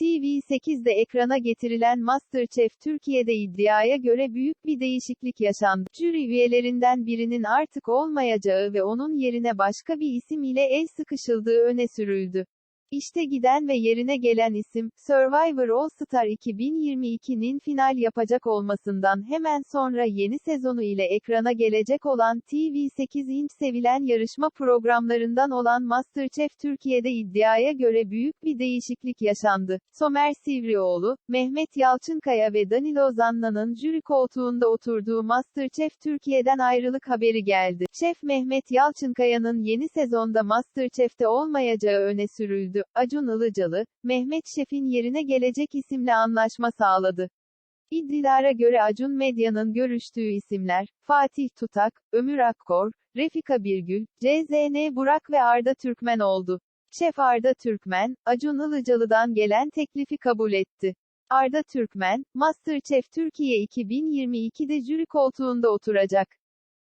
TV8'de ekrana getirilen MasterChef Türkiye'de iddiaya göre büyük bir değişiklik yaşandı. Jüri üyelerinden birinin artık olmayacağı ve onun yerine başka bir isim ile el sıkışıldığı öne sürüldü. İşte giden ve yerine gelen isim, Survivor All Star 2022'nin final yapacak olmasından hemen sonra yeni sezonu ile ekrana gelecek olan TV8 inç sevilen yarışma programlarından olan MasterChef Türkiye'de iddiaya göre büyük bir değişiklik yaşandı. Somer Sivrioğlu, Mehmet Yalçınkaya ve Danilo Zanna'nın jüri koltuğunda oturduğu MasterChef Türkiye'den ayrılık haberi geldi. Şef Mehmet Yalçınkaya'nın yeni sezonda MasterChef'te olmayacağı öne sürüldü. Acun Ilıcalı, Mehmet Şef'in yerine gelecek isimle anlaşma sağladı. İddilara göre Acun Medya'nın görüştüğü isimler, Fatih Tutak, Ömür Akkor, Refika Birgül, CZN Burak ve Arda Türkmen oldu. Şef Arda Türkmen, Acun Ilıcalı'dan gelen teklifi kabul etti. Arda Türkmen, MasterChef Türkiye 2022'de jüri koltuğunda oturacak.